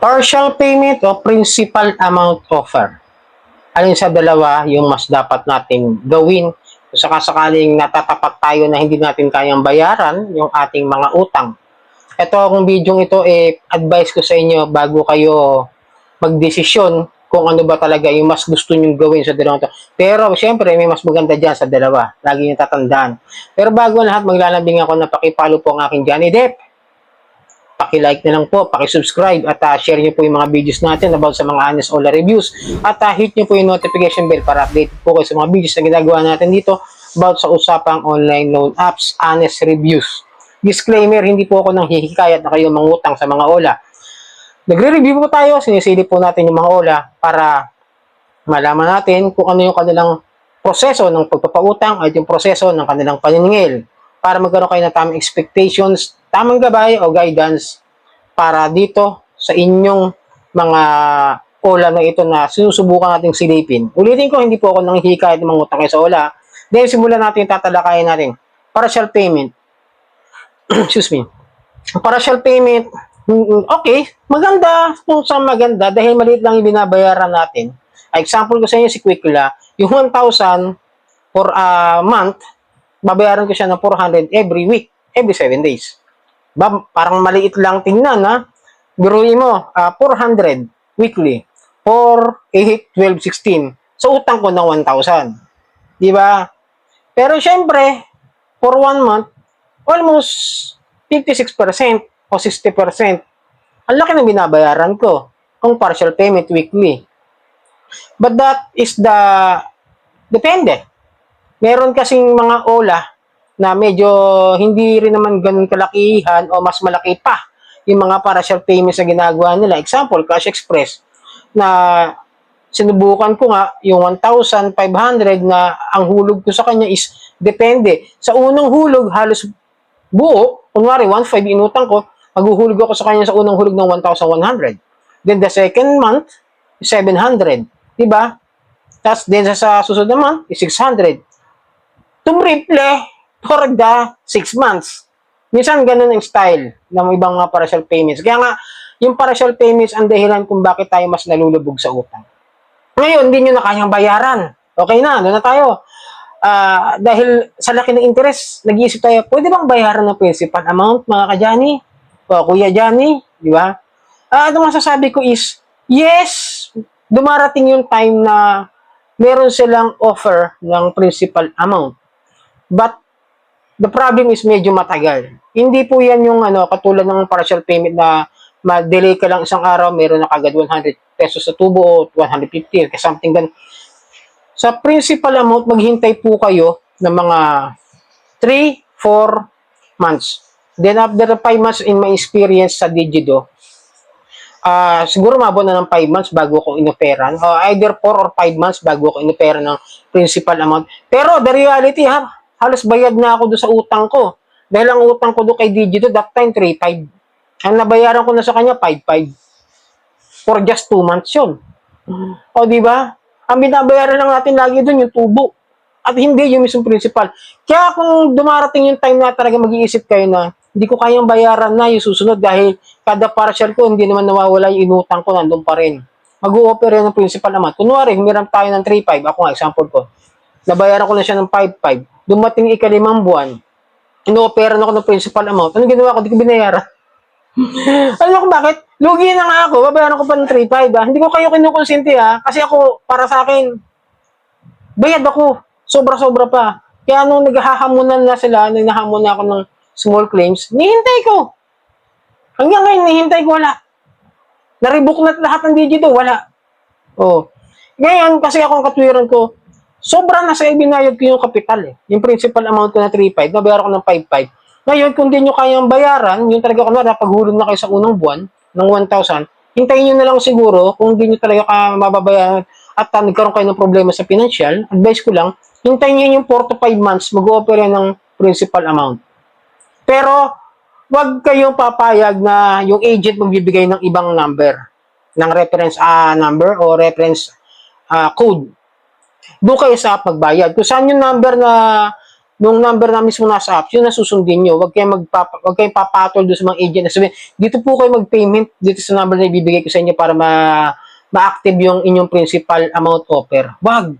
Partial payment o principal amount offer. Alin sa dalawa yung mas dapat natin gawin kung sakasakaling natatapat tayo na hindi natin kayang bayaran yung ating mga utang. Ito ang video ito, eh, advice ko sa inyo bago kayo magdesisyon kung ano ba talaga yung mas gusto nyong gawin sa dalawang. Pero, syempre, may mas maganda dyan sa dalawa. Lagi nyo tatandaan. Pero bago lahat, maglalambing ako na pakipalo po ang aking Johnny Depp. Paki-like na lang po, paki-subscribe at uh, share nyo po yung mga videos natin about sa mga honest Ola reviews at uh, hit nyo po yung notification bell para update po kayo sa mga videos na ginagawa natin dito about sa usapang online loan apps, honest reviews. Disclaimer, hindi po ako nang hihikayat na kayo mangutang sa mga Ola. Nagre-review po tayo, sinisilip po natin yung mga Ola para malaman natin kung ano yung kanilang proseso ng pagpapautang at yung proseso ng kanilang paniningil para magkaroon kayo ng tamang expectations, tamang gabay o guidance para dito sa inyong mga ola na ito na sinusubukan nating silipin. Ulitin ko, hindi po ako nang hikayat ng mga kayo sa ola. Then, simulan natin tatalakayin natin. Partial payment. Excuse me. Partial payment, okay, maganda kung sa maganda dahil maliit lang yung binabayaran natin. Example ko sa inyo si Quickla, yung 1,000 for a month, babayaran ko siya ng 400 every week, every 7 days. Ba, parang maliit lang tingnan, ha? Biruin mo, ah, 400 weekly. 4, 8, 12, 16. So, utang ko ng 1,000. Di ba? Pero syempre, for one month, almost 56% o 60%. Ang laki ng binabayaran ko kung partial payment weekly. But that is the, depende. Meron kasing mga ola na medyo hindi rin naman ganun kalakihan o mas malaki pa yung mga partial payments na ginagawa nila. Example, Cash Express na sinubukan ko nga yung 1,500 na ang hulog ko sa kanya is depende. Sa unang hulog, halos buo, kunwari 1,500 inutang ko, maghuhulog ako sa kanya sa unang hulog ng 1,100. Then the second month, 700. Diba? Tapos then sa, sa susunod na month, is 600. Tumriple for the 6 months. Minsan ganun ang style ng ibang mga partial payments. Kaya nga, yung partial payments ang dahilan kung bakit tayo mas nalulubog sa utang. Ngayon, hindi nyo na kayang bayaran. Okay na, doon na tayo. Ah, dahil sa laki ng interest, nag-iisip tayo, pwede bang bayaran ng principal amount, mga ka-Johnny? O Kuya Johnny, di ba? Ah, ang masasabi ko is, yes, dumarating yung time na meron silang offer ng principal amount. But the problem is medyo matagal. Hindi po yan yung ano, katulad ng partial payment na ma-delay ka lang isang araw, meron na kagad 100 pesos sa tubo o 150 or something ganun. Sa principal amount, maghintay po kayo ng mga 3, 4 months. Then after 5 months in my experience sa Digido, ah siguro mabot na ng 5 months bago ko inoperan. O either 4 or 5 months bago ko inoperan ng principal amount. Pero the reality ha, halos bayad na ako doon sa utang ko. Dahil ang utang ko doon kay Digido, that time 3.5. Ang nabayaran ko na sa kanya, 5.5. For just 2 months yun. O, di ba? Ang binabayaran lang natin lagi doon yung tubo. At hindi yung mismong principal. Kaya kung dumarating yung time na talaga mag-iisip kayo na hindi ko kayang bayaran na yung susunod dahil kada partial ko hindi naman nawawala yung inutang ko nandun pa rin. Mag-o-offer yan ng principal naman. Kunwari, humiram tayo ng 3.5. Ako nga, example ko. Nabayaran ko na siya ng 5.5. Dumating ikalimang buwan. Ino-offeran ako ng principal amount. Ano ginawa ko? Hindi ko binayaran. Alam kung bakit? Lugi na nga ako, babayaran ko pa ng 3.5 ah. Hindi ko kayo kinukonsinti ah. Kasi ako, para sa akin, bayad ako. Sobra-sobra pa. Kaya nung naghahamunan na sila, na ako ng small claims, nihintay ko. Hanggang ngayon, nihintay ko wala. Naribok na lahat ng digito, wala. Oh. Ngayon, kasi ako ang katwiran ko, sobra na sa ibinayad ko yung kapital eh. Yung principal amount ko na 3.5, nabayaran ko ng 5.5. Ngayon, kung di nyo kayang bayaran, yung talaga kung na paghulog na kayo sa unang buwan ng 1,000, hintayin nyo na lang siguro kung di nyo talaga ka mababayaran at uh, nagkaroon kayo ng problema sa financial, advice ko lang, hintayin nyo yung 4 to 5 months mag-offer yan ng principal amount. Pero, wag kayong papayag na yung agent magbibigay ng ibang number, ng reference ah, number o reference ah, code. Doon kayo sa pagbayad. Kung saan yung number na nung number na mismo nasa apps, yun na susundin nyo. Huwag kayong, magpapa, huwag kayong papatol doon sa mga agent na sabihin, dito po kayo mag-payment dito sa number na ibibigay ko sa inyo para ma ma-active yung inyong principal amount offer. Wag.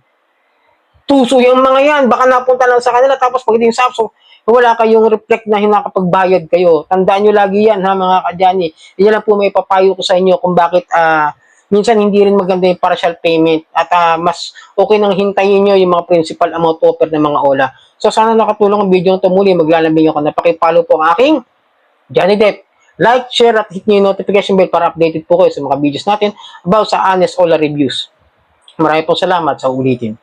Tuso yung mga yan. Baka napunta lang sa kanila tapos pagdating sa apps, so, wala kayong reflect na hinakapagbayad kayo. Tandaan nyo lagi yan ha mga kadyani. Yan lang po may papayo ko sa inyo kung bakit ah, minsan hindi rin maganda yung partial payment at ah, mas okay nang hintayin nyo yung mga principal amount offer ng mga OLA. So sana nakatulong ang video nito muli. Maglalambing ako na pakipollow po ang aking Johnny Depp. Like, share at hit nyo yung notification bell para updated po kayo sa mga videos natin about sa Honest OLA Reviews. Maraming po salamat sa ulitin.